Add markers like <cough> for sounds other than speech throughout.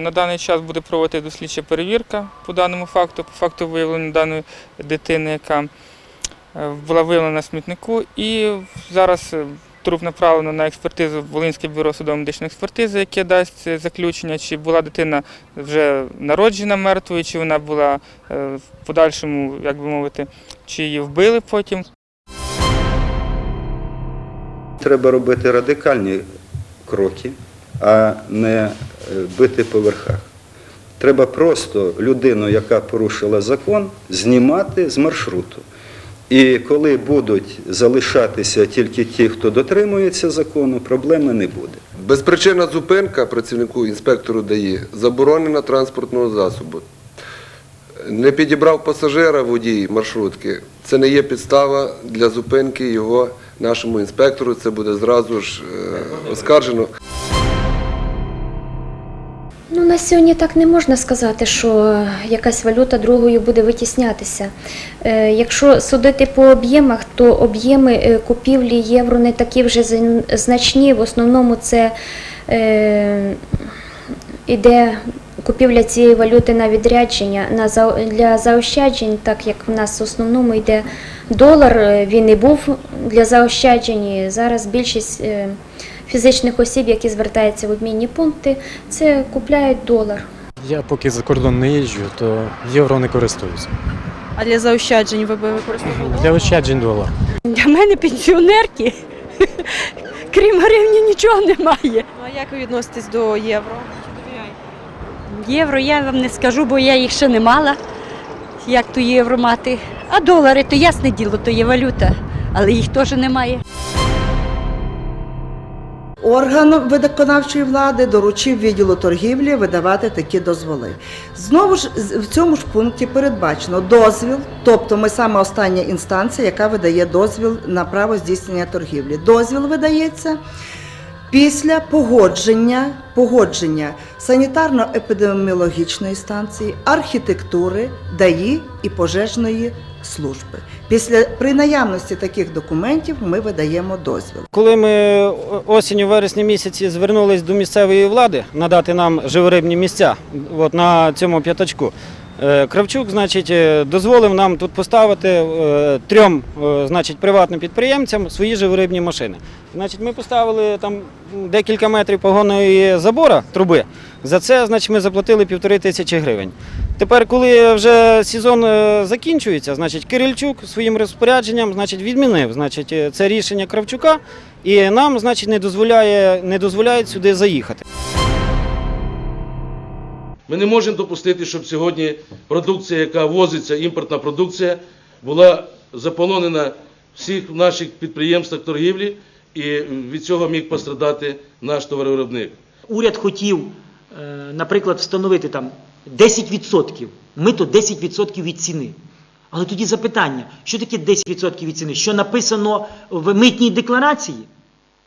На даний час буде проводити дослідча перевірка по даному факту, по факту виявлення даної дитини, яка е, була виявлена на смітнику. І зараз е, труп направлено на експертизу Волинське бюро судово-медичної експертизи, яке дасть е, заключення, чи була дитина вже народжена мертвою, чи вона була в подальшому, як би мовити, чи її вбили потім. Треба робити радикальні кроки, а не е, бити по верхах. Треба просто людину, яка порушила закон, знімати з маршруту. І коли будуть залишатися тільки ті, хто дотримується закону, проблеми не буде. Безпричинна зупинка працівнику інспектору ДАІ заборонена транспортного засобу. Не підібрав пасажира водій маршрутки. Це не є підстава для зупинки його нашому інспектору. Це буде зразу ж е, оскаржено. Ну, на сьогодні так не можна сказати, що якась валюта другою буде витіснятися. Е, якщо судити по об'ємах, то об'єми е, купівлі євро не такі вже значні. В основному це е, іде купівля цієї валюти на відрядження на для заощаджень, так як в нас в основному йде долар, е, він і був для заощаджень. Зараз більшість е, фізичних осіб, які звертаються в обмінні пункти, це купляють долар. Я поки за кордон не їжджу, то євро не користуюся. А для заощаджень ви би використовували? Для ощаджень долар. Для мене пенсіонерки, крім гривні, нічого немає. Ну, а як ви відноситесь до євро? Євро я вам не скажу, бо я їх ще не мала, як то євро мати. А долари, то ясне діло, то є валюта, але їх теж немає. Орган виконавчої влади доручив відділу торгівлі видавати такі дозволи. Знову ж в цьому ж пункті передбачено дозвіл, тобто ми саме остання інстанція, яка видає дозвіл на право здійснення торгівлі. Дозвіл видається після погодження, погодження санітарно-епідеміологічної станції, архітектури, ДАІ і пожежної служби. Після при наявності таких документів ми видаємо дозвіл. Коли ми осінню, вересні місяці звернулись до місцевої влади надати нам живорибні місця от на цьому п'ятачку, е, Кравчук, значить, е, дозволив нам тут поставити е, трьом, е, значить, приватним підприємцям свої живорибні машини. Значить, ми поставили там декілька метрів погонної забора труби. За це, значить, ми заплатили півтори тисячі гривень. Тепер, коли вже сезон е, закінчується, значить Кирильчук своїм розпорядженням значить, відмінив значить, е, це рішення Кравчука і нам значить, не, дозволяє, не дозволяють сюди заїхати. Ми не можемо допустити, щоб сьогодні продукція, яка возиться, імпортна продукція, була заполонена в всіх наших підприємствах торгівлі, і від цього міг пострадати наш товаровиробник. уряд хотів, е, наприклад, встановити там 10%, мито 10% від ціни. Але тоді запитання, що таке 10% від ціни? Що написано в митній декларації?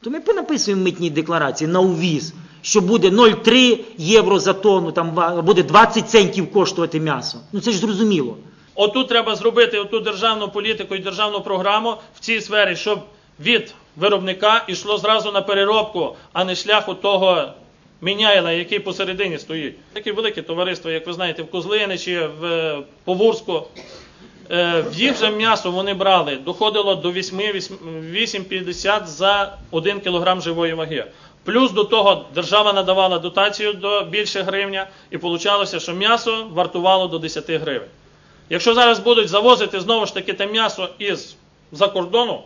То ми понаписуємо в митній декларації на увіз, що буде 0,3 євро за тонну, там буде 20 центів коштувати м'ясо. Ну це ж зрозуміло. Отут треба зробити оту державну політику і державну програму в цій сфері, щоб від виробника йшло зразу на переробку, а не шляху того міняйла, який посередині стоїть. Такі великі товариства, як ви знаєте, в Козлиничі, в е, Повурську. Е, В їх же м'ясо вони брали, доходило до 8,50 за 1 кг живої ваги. Плюс до того держава надавала дотацію до більше гривня, і вийшло, що м'ясо вартувало до 10 гривень. Якщо зараз будуть завозити знову ж таки те м'ясо із за кордону,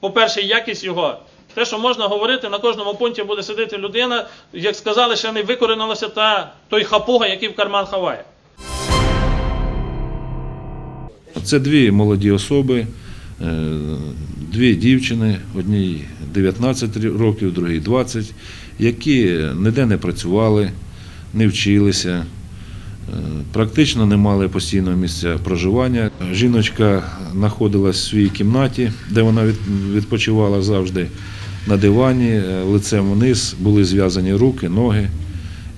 по-перше, якість його. Те, що можна говорити, на кожному пункті буде сидіти людина, як сказали, ще не викорінилося та той хапуга, який в карман ховає. Це дві молоді особи, е, дві дівчини, одній 19 років, другій 20, які ніде не працювали, не вчилися, е, практично не мали постійного місця проживання. Жіночка знаходилась в своїй кімнаті, де вона відпочивала завжди на дивані, е, лицем вниз, були зв'язані руки, ноги.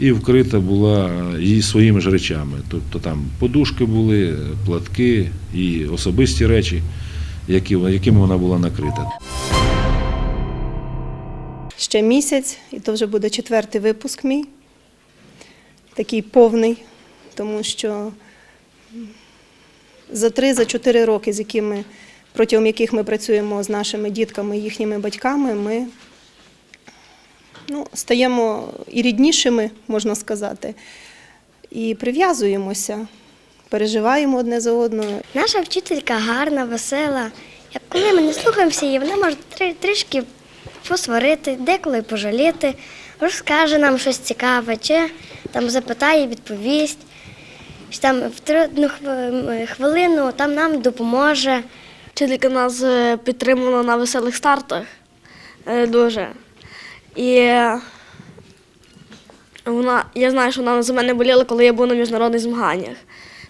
І вкрита була її своїми ж речами. Тобто там подушки були, платки і особисті речі, якими вона була накрита. Ще місяць, і то вже буде четвертий випуск мій. такий повний, тому що за 3-4 роки, з якими, протягом яких ми працюємо з нашими дітками, і їхніми батьками, ми ну, стаємо і ріднішими, можна сказати, і прив'язуємося, переживаємо одне за одною. Наша вчителька гарна, весела. Коли ми не слухаємося її, вона може трішки посварити, деколи пожаліти, розкаже нам щось цікаве, чи там запитає, відповість. Там в одну хвилину там нам допоможе. Вчителька нас підтримала підтримувала на веселих стартах е, дуже. І е, вона, я знаю, що вона за мене боліла, коли я був на міжнародних змаганнях.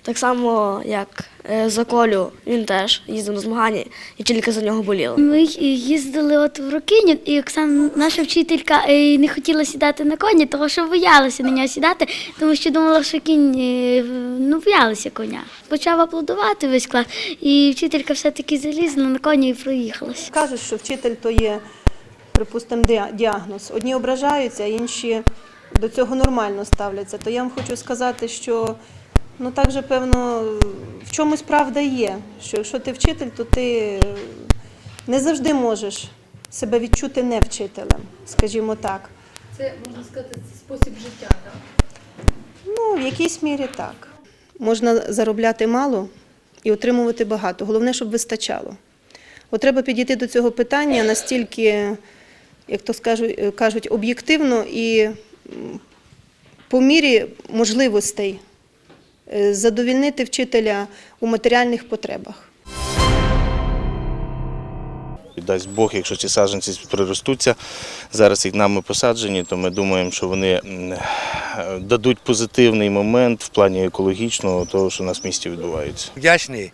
Так само, як е, за Колю, він теж їздив на змагання, і тільки за нього боліла. Ми їздили от в Рокиню, і Оксана, наша вчителька, е, не хотіла сідати на коні, тому що боялася на нього сідати, тому що думала, що кінь е, ну, боялася коня. Почав аплодувати весь клас, і вчителька все-таки залізла на коні і проїхалася. Кажуть, що вчитель то є, припустимо, діа- діагноз. Одні ображаються, а інші до цього нормально ставляться. То я вам хочу сказати, що ну так же, певно, в чомусь правда є. Що якщо ти вчитель, то ти е, не завжди можеш себе відчути не вчителем, скажімо так. Це можна сказати це спосіб життя. Так? Ну, в якійсь мірі так. Можна заробляти мало і отримувати багато. Головне, щоб вистачало. От треба підійти до цього питання настільки, як то скажуть, кажуть, об'єктивно і по мірі можливостей е, задовільнити вчителя у матеріальних потребах. Дасть Бог, якщо ці саджанці приростуться, зараз їх нами посаджені, то ми думаємо, що вони е, дадуть позитивний момент в плані екологічного того, що у нас в місті відбувається. Вдячний,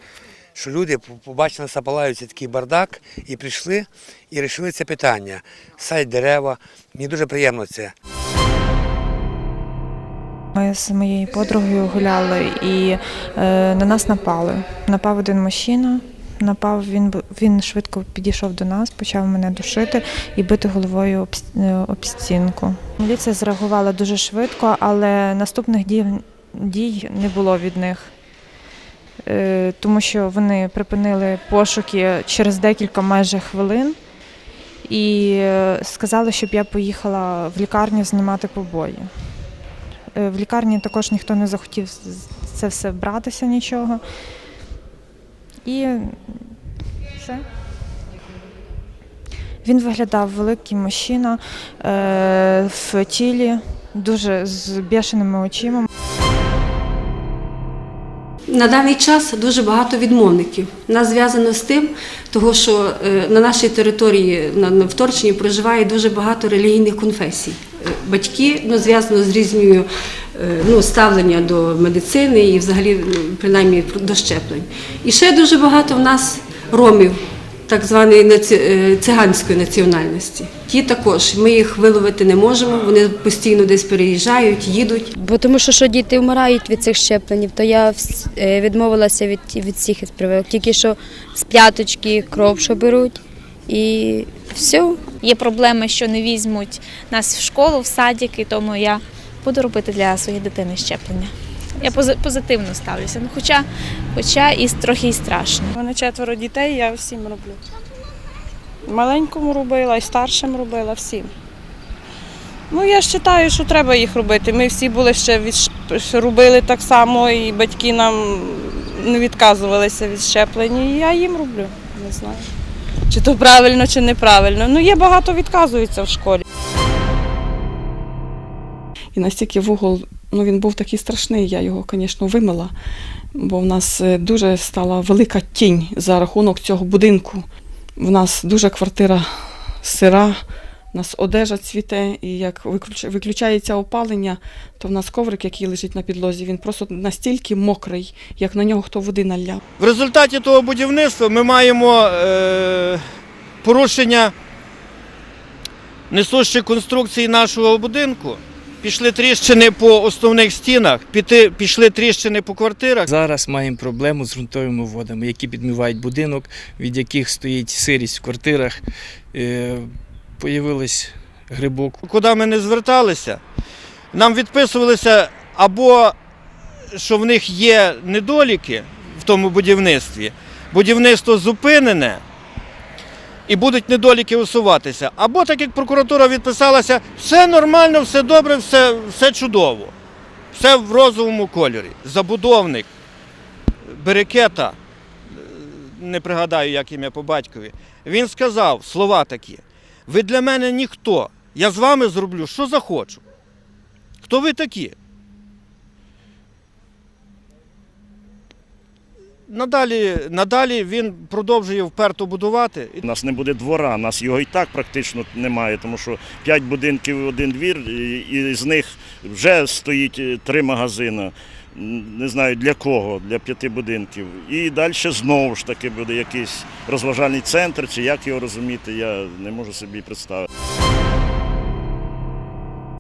що люди побачили Сапалаївці такий бардак і прийшли і вирішили це питання. Садять дерева. Мені дуже приємно це. Ми з моєю подругою гуляли і е, на нас напали. Напав один мужчина. Напав він він швидко підійшов до нас, почав мене душити і бити головою об, е, об стінку. Міліція зреагувала дуже швидко, але наступних дій, дій не було від них, е, тому що вони припинили пошуки через декілька майже хвилин і сказали, щоб я поїхала в лікарню знімати побої. Е, В лікарні також ніхто не захотів це все братися нічого. І все. Він виглядав великий мужчина е, в тілі, дуже з бешеними очима. На даний час дуже багато відмовників. Нас зв'язано з тим, того, що е, на нашій території на, Вторчині проживає дуже багато релігійних конфесій. Батьки ну, зв'язано з різною е, ну, ставлення до медицини і взагалі ну, принаймні до щеплень. І ще дуже багато в нас ромів, так званої е, циганської національності. Ті також ми їх виловити не можемо, вони постійно десь переїжджають, їдуть. Бо тому що, що діти вмирають від цих щеплень, то я е, відмовилася від, від всіх прививок. Тільки що з п'яточки кров, що беруть, і все. Є проблеми, що не візьмуть нас в школу, в садики, тому я буду робити для своєї дитини щеплення. Я позитивно ставлюся, ну, хоча, хоча і трохи і страшно. У четверо дітей, я всім роблю. Маленькому робила, і старшим робила, всім. Ну, я вважаю, що треба їх робити. Ми всі були ще від... робили так само, і батьки нам не відказувалися від щеплення, і я їм роблю. Не знаю. Чи то правильно, чи неправильно. Ну, є багато відказується в школі. І настільки вугол, ну він був такий страшний, я його, звісно, вимила, бо в нас е, дуже стала велика тінь за рахунок цього будинку. В нас дуже квартира сира, у нас одежа цвіте, і як виключ- виключається опалення, то в нас коврик, який лежить на підлозі, він просто настільки мокрий, як на нього хто води наляв. В результаті того будівництва ми маємо е, порушення несущої конструкції нашого будинку. Пішли тріщини по основних стінах, піти, пішли тріщини по квартирах. Зараз маємо проблему з ґрунтовими водами, які підмивають будинок, від яких стоїть сирість в квартирах. Появились грибок. Куди ми не зверталися, нам відписувалися або що в них є недоліки в тому будівництві, будівництво зупинене і будуть недоліки усуватися. Або так як прокуратура відписалася, все нормально, все добре, все, все чудово, все в розовому кольорі. Забудовник Берекета, не пригадаю, як ім'я по батькові, він сказав слова такі: ви для мене ніхто, я з вами зроблю, що захочу. Хто ви такі? Надалі, надалі він продовжує вперто будувати. У нас не буде двора, у нас його і так практично немає, тому що п'ять будинків один двір, і, і з них вже стоїть е, три магазини. Не знаю для кого, для п'яти будинків. І далі знову ж таки буде якийсь розважальний центр, чи як його розуміти, я не можу собі представити.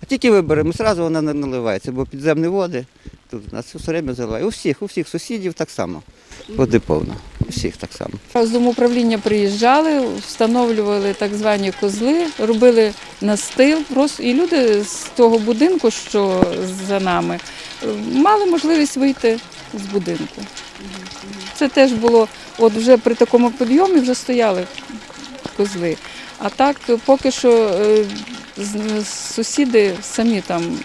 Тільки виберемо, одразу вона не наливається, бо підземні води тут у нас все время заливає. У всіх, у всіх сусідів так само. Води повно. У всіх так само. З домоуправління приїжджали, встановлювали так звані козли, робили настил. І люди з того будинку, що за нами, мали можливість вийти з будинку. Це теж було, от вже при такому підйомі вже стояли козли. А так, поки що е, сусіди самі там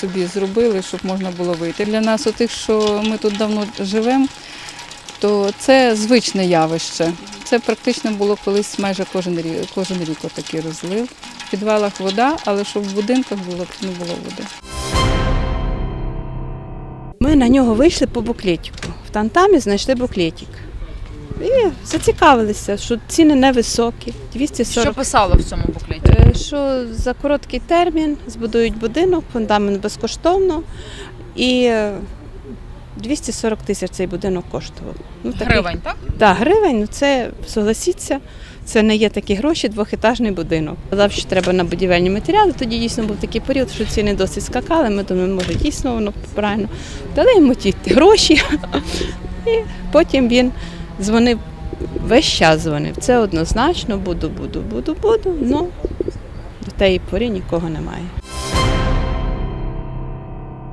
собі зробили, щоб можна було вийти. Для нас, отих, що ми тут давно живемо, то це звичне явище. Це практично було колись майже кожен рік, кожен рік отакий розлив. В підвалах вода, але щоб в будинках було, не було води. Ми на нього вийшли по буклетику. В Тантамі знайшли буклетик. І зацікавилися, що ціни невисокі. 240. Що писало в цьому буклеті? Е, Що за короткий термін збудують будинок, фундамент безкоштовно. І е, 240 тисяч цей будинок коштував. Ну, Гривень, так? Так, гривень, ну це согласіться. Це не є такі гроші, двохетажний будинок. Казав, що треба на будівельні матеріали. Тоді дійсно був такий період, що ціни досить скакали. Ми думаємо, може дійсно воно правильно. Дали йому ті гроші. <laughs> І потім він дзвонив, весь час дзвонив. Це однозначно, буду, буду, буду, буду. Ну до тієї порі нікого немає.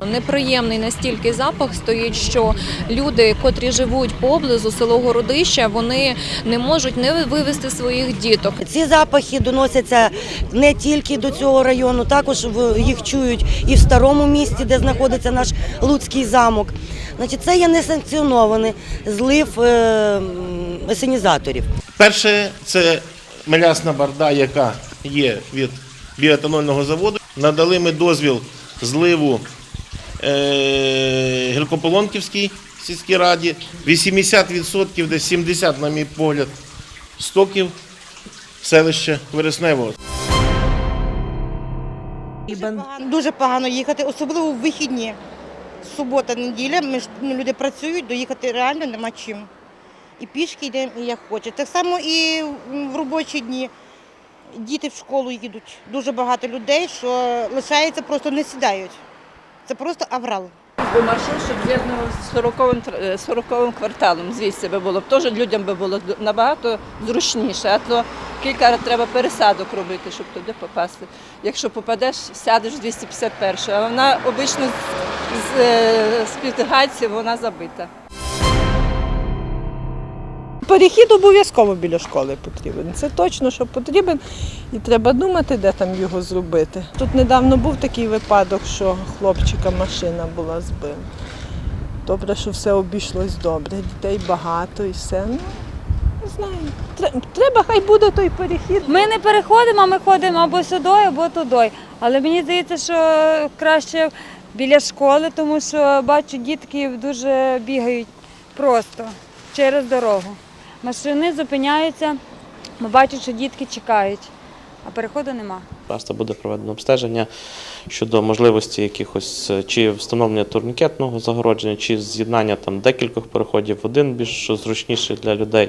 Неприємний настільки запах стоїть, що люди, котрі живуть поблизу село Городища, вони не можуть не вивезти своїх діток. Ці запахи доносяться не тільки до цього району, також їх чують і в старому місті, де знаходиться наш Луцький замок. Значить, це є несанкціонований злив есенізаторів. Перше це мелясна барда, яка є від біоетанольного заводу. Надали ми дозвіл зливу е, Гіркополонківській сільській раді. 80%, десь 70, на мій погляд, стоків селища Вересневого. Дуже погано їхати, особливо в вихідні. Субота, неділя, ми ж ну, люди працюють, доїхати реально нема чим. І пішки йдемо, і як хоче. Так само і в робочі дні. Діти в школу їдуть. Дуже багато людей, що лишається, просто не сідають. Це просто аврал. би маршрут, щоб з'єднував з 40-м, е, 40-м кварталом. Звідси би було б теж людям би було набагато зручніше, а то кілька разів треба пересадок робити, щоб туди попасти. Якщо попадеш, сядеш в 251, а вона обично з, з, е, з П'ятигайців вона забита. Перехід обов'язково біля школи потрібен. Це точно, що потрібен, і треба думати, де там його зробити. Тут недавно був такий випадок, що хлопчика машина була збита. Добре, що все обійшлось добре, дітей багато і все. Ну, не знаю. Треба, хай буде той перехід. Ми не переходимо, ми ходимо або сюди, або туди. Але мені здається, що краще біля школи, тому що бачу, дітки дуже бігають просто через дорогу. Машини зупиняються, бо бачать, що дітки чекають, а переходу нема. Просто буде проведено обстеження щодо можливості якихось е, чи встановлення турнікетного загородження, чи з'єднання там декількох переходів в один більш зручніший для людей.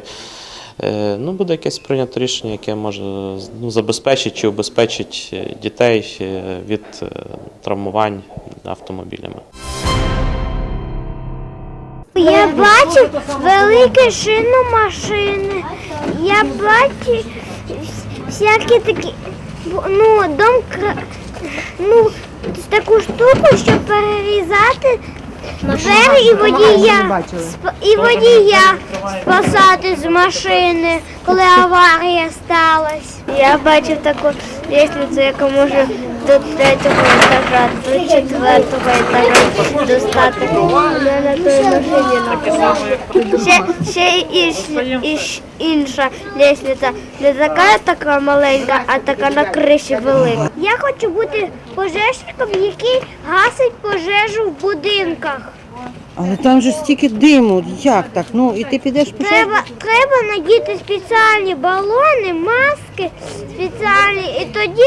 Е, Ну, буде якесь прийнято рішення, яке може ну, забезпечить чи убезпечить е, дітей від травмувань автомобілями. Я бачу велике шино машини. Я бачу всякі такі, ну, дом, ну, таку штуку, щоб перерізати двері і водія, і водія спасати з машини, коли аварія сталася. Я бачив таку лестницю, яка може до третього етажа, до четвертого етажа достати. Вона на той машині написала. Ще, ще інш- інш- інша лестниця, не така така маленька, а така на криші велика. Я хочу бути пожежником, який гасить пожежу в будинках. Але там же стільки диму, як так? Ну і ти підеш пожежу? Треба, треба надіти спеціальні балони, маски спеціальні, і тоді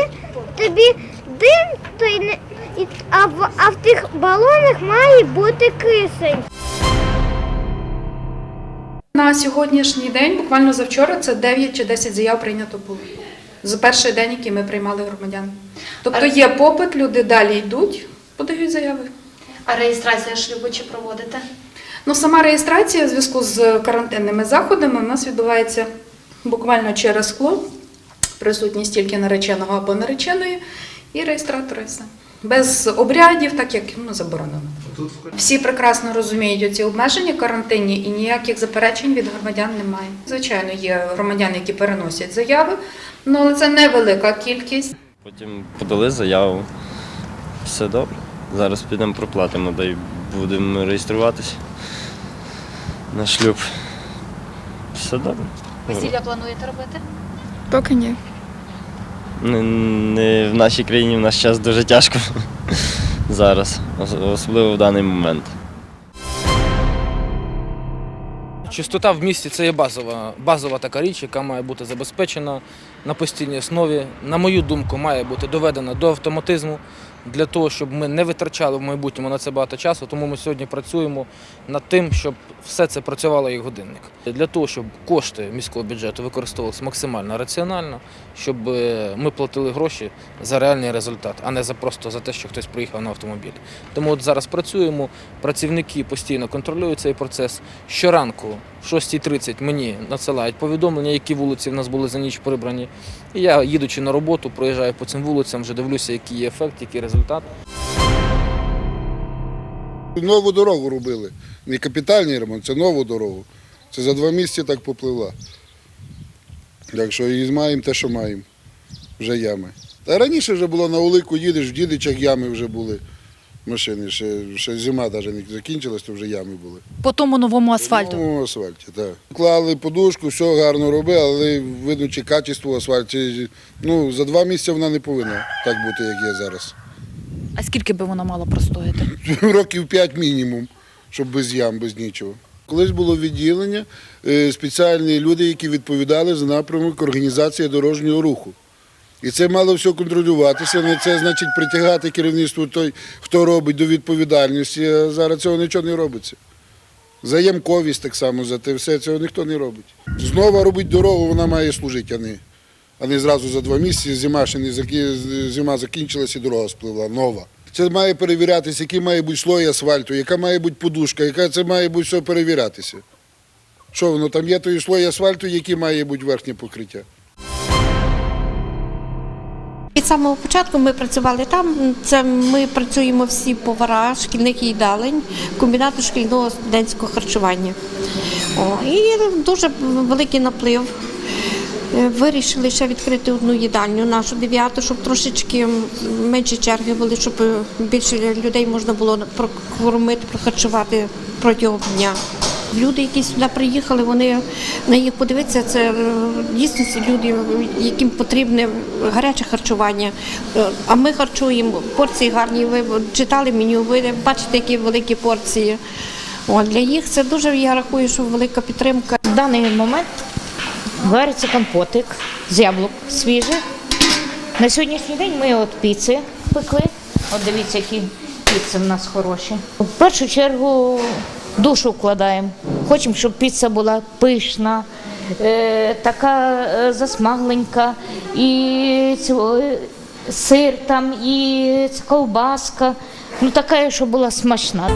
тобі дим, той не, і, а, в, а в тих балонах має бути кисень. На сьогоднішній день, буквально завчора, це 9 чи 10 заяв прийнято було. За перший день, який ми приймали громадян. Тобто є попит, люди далі йдуть, подають заяви. А реєстрація шлюбу чи проводите? Ну, сама реєстрація в зв'язку з карантинними заходами у нас відбувається буквально через скло, присутність тільки нареченого або нареченої, і реєстратора і все. Без обрядів, так як ну, заборонено. Всі прекрасно розуміють ці обмеження карантинні і ніяких заперечень від громадян немає. Звичайно, є громадяни, які переносять заяви, ну, але це невелика кількість. Потім подали заяву. Все добре. Зараз підемо проплатимо, да й будемо реєструватися на шлюб. Все добре. Весілля плануєте робити? Поки ні. Не, не в нашій країні в наш час дуже тяжко зараз, особливо в даний момент. Чистота в місті це є базова, базова така річ, яка має бути забезпечена на постійній основі. На мою думку, має бути доведена до автоматизму для того, щоб ми не витрачали в майбутньому на це багато часу. Тому ми сьогодні працюємо над тим, щоб все це працювало як годинник. Для того, щоб кошти міського бюджету використовувалися максимально раціонально, щоб е, ми платили гроші за реальний результат, а не за просто за те, що хтось приїхав на автомобілі. Тому от зараз працюємо, працівники постійно контролюють цей процес. Щоранку в 6.30 мені надсилають повідомлення, які вулиці в нас були за ніч прибрані. І я, їдучи на роботу, проїжджаю по цим вулицям, вже дивлюся, який є ефект, який результат. Нову дорогу робили. Не капітальний ремонт, це нову дорогу. Це за два місяці так попливла. Так що і маємо те, що маємо. Вже ями. Та раніше вже було на Олику їдеш, в дідичах ями вже були. Машини, ще, ще зима навіть не закінчилась, то вже ями були. По тому новому асфальту. Ну, асфальті, так. Клали подушку, все гарно робили, але видно, чи качество асфальту. Ну, за два місяці вона не повинна так бути, як є зараз. А скільки би воно мало простояти? <laughs> років 5 мінімум, щоб без ям, без нічого. Колись було відділення, е, спеціальні люди, які відповідали за напрямок організації дорожнього руху. І це мало все контролюватися, це значить притягати керівництво той, хто робить до відповідальності, а зараз цього нічого не робиться. За ямковість так само, за те все, цього ніхто не робить. Знову робить дорогу, вона має служити, а не, а не зразу за два місяці, зима ще не зима закінчилась і дорога спливла, нова. Це має перевірятися, який має бути слой асфальту, яка має бути подушка, яка це має бути все перевірятися. Що воно там є той слой асфальту, який має бути верхнє покриття. Від самого початку ми працювали там. Це ми працюємо всі повара шкільних їдалень, комбінату шкільного студентського харчування. О, і дуже великий наплив. Е, Вирішили ще відкрити одну їдальню, нашу дев'яту, щоб трошечки менше черги були, щоб більше людей можна було прокормити, прохарчувати протягом дня. Люди, які сюди приїхали, вони на їх подивитися, це е, дійсно люди, яким потрібне гаряче харчування. Е, А ми харчуємо порції гарні. Ви читали меню, ви бачите, які великі порції. О, для їх це дуже, я рахую, що велика підтримка. В даний момент вариться компотик з яблук свіжих. На сьогоднішній день ми от піци пекли. От дивіться, які піци в нас хороші. В першу чергу душу вкладаємо. Хочемо, щоб піца була пишна, е, така е, засмагленька, і цього, е, сир там, і ковбаска. Ну така, щоб була смачна.